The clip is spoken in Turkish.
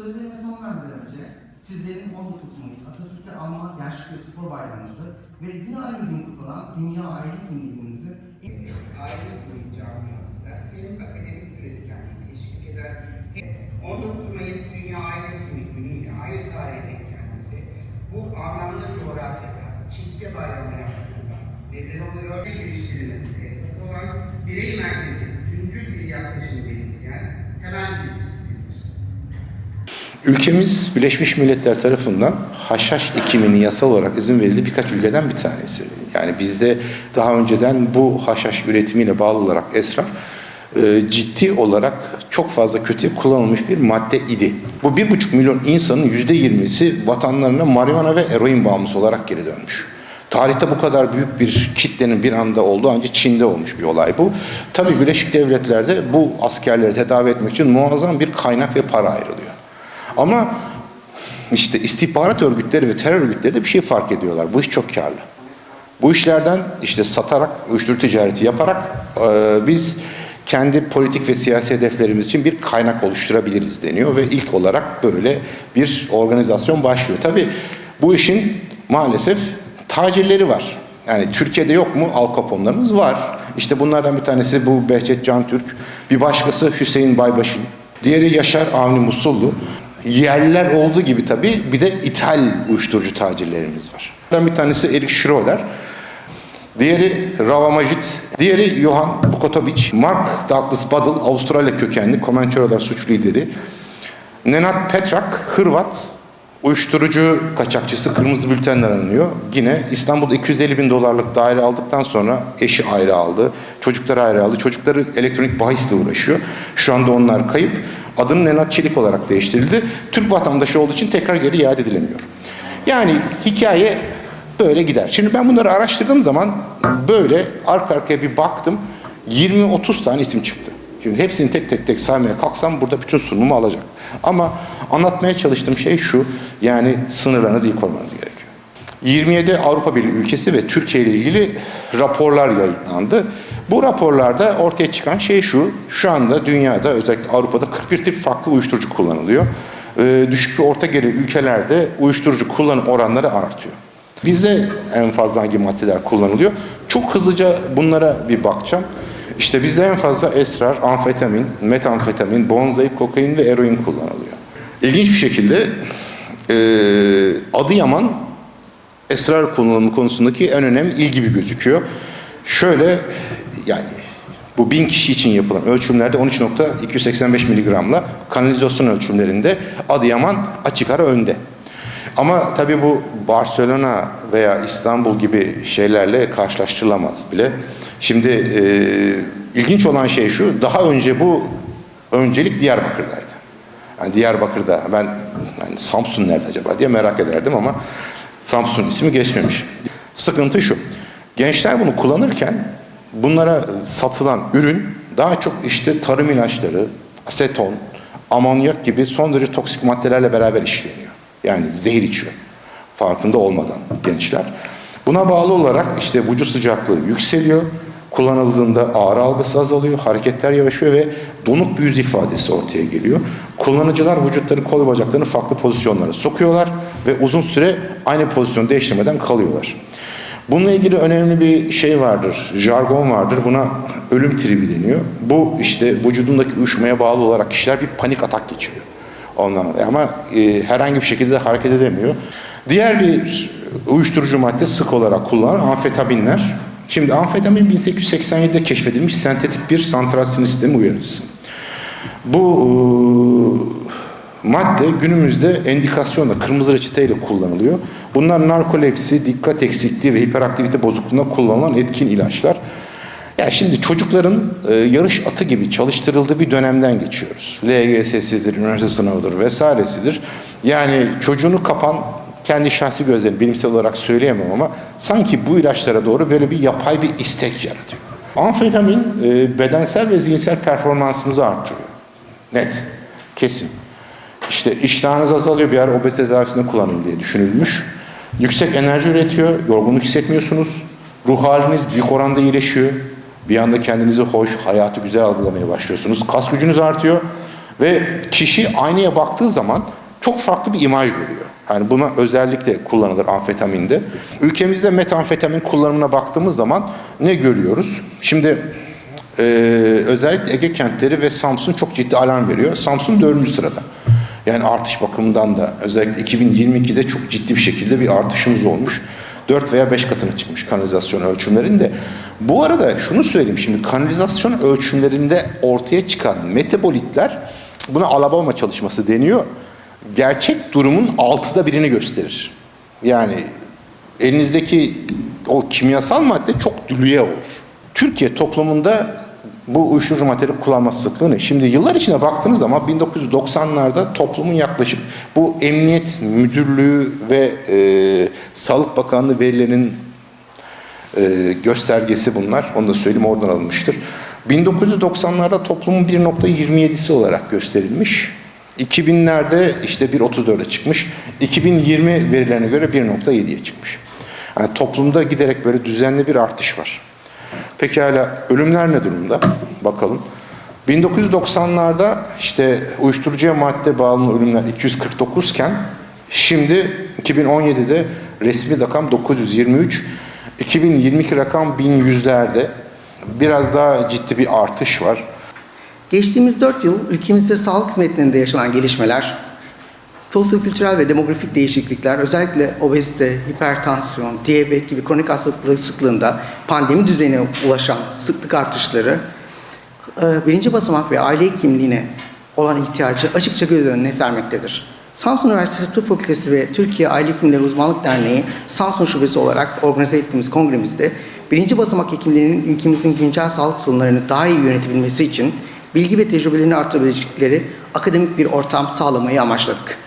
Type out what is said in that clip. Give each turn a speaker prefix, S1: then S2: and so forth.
S1: Sözlerime son vermeden önce sizlerin 19 Mayıs Atatürk'e anma Gençlik ve Spor Bayramımızı ve yine aynı gün kutlanan Dünya Aile Günü günümüzü
S2: aile boyu camiasında hem akademik üretkenliği teşvik hem 19 Mayıs Dünya Aile Günü günüyle aile tarihi denk gelmesi bu anlamda coğrafyada çifte bayramı yapmamıza neden oluyor ve geliştirilmesi esas olan birey merkezi bütüncül bir yaklaşım benimseyen temel disiplindir.
S3: Ülkemiz Birleşmiş Milletler tarafından haşhaş ekimini yasal olarak izin verildi birkaç ülkeden bir tanesi. Yani bizde daha önceden bu haşhaş üretimiyle bağlı olarak esrar e, ciddi olarak çok fazla kötüye kullanılmış bir madde idi. Bu bir buçuk milyon insanın yüzde yirmisi vatanlarına marihuana ve eroin bağımlısı olarak geri dönmüş. Tarihte bu kadar büyük bir kitlenin bir anda olduğu ancak Çin'de olmuş bir olay bu. Tabii Birleşik Devletler'de bu askerleri tedavi etmek için muazzam bir kaynak ve para ayrılıyor. Ama işte istihbarat örgütleri ve terör örgütleri de bir şey fark ediyorlar. Bu iş çok karlı. Bu işlerden işte satarak, uyuşturucu ticareti yaparak e, biz kendi politik ve siyasi hedeflerimiz için bir kaynak oluşturabiliriz deniyor ve ilk olarak böyle bir organizasyon başlıyor. Tabii bu işin maalesef tacirleri var. Yani Türkiye'de yok mu Al Capone'larımız var. İşte bunlardan bir tanesi bu Behçet Can Türk, bir başkası Hüseyin Baybaşın, diğeri Yaşar Avni Musullu. Yerliler olduğu gibi tabii bir de ithal uyuşturucu tacirlerimiz var. Bir tanesi Erik Schroeder, diğeri Rava Majid, diğeri Johan Bukotovic, Mark Douglas Buddle, Avustralya kökenli Komençerolar suç lideri, Nenad Petrak, Hırvat, uyuşturucu kaçakçısı kırmızı bültenler aranıyor. Yine İstanbul'da 250 bin dolarlık daire aldıktan sonra eşi ayrı aldı, çocukları ayrı aldı. Çocukları elektronik bahisle uğraşıyor. Şu anda onlar kayıp. Adını Nenad Çelik olarak değiştirildi. Türk vatandaşı olduğu için tekrar geri iade edilemiyor. Yani hikaye böyle gider. Şimdi ben bunları araştırdığım zaman böyle arka arkaya bir baktım. 20-30 tane isim çıktı. Şimdi hepsini tek tek tek saymaya kalksam burada bütün sunumu alacak. Ama anlatmaya çalıştığım şey şu. Yani sınırlarınızı iyi korumanız gerekiyor. 27 Avrupa Birliği ülkesi ve Türkiye ile ilgili raporlar yayınlandı. Bu raporlarda ortaya çıkan şey şu. Şu anda dünyada özellikle Avrupa'da 41 tip farklı uyuşturucu kullanılıyor. Ee, düşük ve orta geri ülkelerde uyuşturucu kullanım oranları artıyor. Bizde en fazla hangi maddeler kullanılıyor? Çok hızlıca bunlara bir bakacağım. İşte bizde en fazla esrar, amfetamin, metamfetamin, bonzai, kokain ve eroin kullanılıyor. İlginç bir şekilde e, Adıyaman esrar kullanımı konusundaki en önemli il gibi gözüküyor. Şöyle yani bu bin kişi için yapılan ölçümlerde 13.285 miligramla kanalizasyon ölçümlerinde Adıyaman açık ara önde. Ama tabii bu Barcelona veya İstanbul gibi şeylerle karşılaştırılamaz bile. Şimdi e, ilginç olan şey şu, daha önce bu öncelik Diyarbakır'daydı. Yani Diyarbakır'da ben yani Samsun nerede acaba diye merak ederdim ama Samsun ismi geçmemiş. Sıkıntı şu, gençler bunu kullanırken bunlara satılan ürün daha çok işte tarım ilaçları, aseton, amonyak gibi son derece toksik maddelerle beraber işleniyor. Yani zehir içiyor. Farkında olmadan gençler. Buna bağlı olarak işte vücut sıcaklığı yükseliyor. Kullanıldığında ağrı algısı azalıyor, hareketler yavaşlıyor ve donuk bir yüz ifadesi ortaya geliyor. Kullanıcılar vücutları kol ve bacaklarını farklı pozisyonlara sokuyorlar ve uzun süre aynı pozisyon değiştirmeden kalıyorlar. Bununla ilgili önemli bir şey vardır, jargon vardır. Buna ölüm tribi deniyor. Bu işte vücudundaki uyuşmaya bağlı olarak kişiler bir panik atak geçiriyor. Ondan ama e, herhangi bir şekilde hareket edemiyor. Diğer bir uyuşturucu madde sık olarak kullanılan amfetaminler. Şimdi amfetamin 1887'de keşfedilmiş sentetik bir santral sinir sistemi uyarıcısı. Bu e, madde günümüzde endikasyonla, kırmızı reçeteyle kullanılıyor. Bunlar narkolepsi, dikkat eksikliği ve hiperaktivite bozukluğunda kullanılan etkin ilaçlar. Yani şimdi çocukların e, yarış atı gibi çalıştırıldığı bir dönemden geçiyoruz. LGS'sidir, üniversite sınavıdır vesairesidir. Yani çocuğunu kapan kendi şahsi gözlerim bilimsel olarak söyleyemem ama sanki bu ilaçlara doğru böyle bir yapay bir istek yaratıyor. Amfetamin e, bedensel ve zihinsel performansınızı artırıyor. Net, kesin. İşte iştahınız azalıyor, bir ara obezite tedavisinde kullanın diye düşünülmüş. Yüksek enerji üretiyor, yorgunluk hissetmiyorsunuz. Ruh haliniz büyük oranda iyileşiyor. Bir anda kendinizi hoş, hayatı güzel algılamaya başlıyorsunuz. Kas gücünüz artıyor Ve kişi aynaya baktığı zaman çok farklı bir imaj görüyor. Yani buna özellikle kullanılır amfetaminde. Ülkemizde metamfetamin kullanımına baktığımız zaman ne görüyoruz? Şimdi ee, özellikle Ege kentleri ve Samsun çok ciddi alarm veriyor. Samsun dördüncü sırada. Yani artış bakımından da özellikle 2022'de çok ciddi bir şekilde bir artışımız olmuş. 4 veya 5 katına çıkmış kanalizasyon ölçümlerinde. Bu arada şunu söyleyeyim şimdi kanalizasyon ölçümlerinde ortaya çıkan metabolitler buna Alabama çalışması deniyor. Gerçek durumun altıda birini gösterir. Yani elinizdeki o kimyasal madde çok dülüye olur. Türkiye toplumunda bu uyuşturucu madde kullanma sıklığı ne? Şimdi yıllar içine baktığınız zaman 1990'larda toplumun yaklaşık bu emniyet müdürlüğü ve e, Sağlık Bakanlığı verilerinin e, göstergesi bunlar. Onu da söyleyeyim oradan alınmıştır. 1990'larda toplumun 1.27'si olarak gösterilmiş. 2000'lerde işte 1.34'e çıkmış. 2020 verilerine göre 1.7'ye çıkmış. Yani toplumda giderek böyle düzenli bir artış var. Pekala ölümler ne durumda? Bakalım. 1990'larda işte uyuşturucuya madde bağımlı ölümler 249 iken şimdi 2017'de resmi rakam 923, 2022 rakam 1100'lerde biraz daha ciddi bir artış var.
S4: Geçtiğimiz 4 yıl ülkemizde sağlık hizmetlerinde yaşanan gelişmeler, sosyokültürel ve demografik değişiklikler, özellikle obezite, hipertansiyon, diyabet gibi kronik hastalıkları sıklığında pandemi düzeyine ulaşan sıklık artışları, e, birinci basamak ve aile hekimliğine olan ihtiyacı açıkça göz önüne sermektedir. Samsun Üniversitesi Tıp Fakültesi ve Türkiye Aile Hekimleri Uzmanlık Derneği Samsun Şubesi olarak organize ettiğimiz kongremizde birinci basamak hekimlerinin ülkemizin güncel sağlık sorunlarını daha iyi yönetebilmesi için bilgi ve tecrübelerini artırabilecekleri akademik bir ortam sağlamayı amaçladık.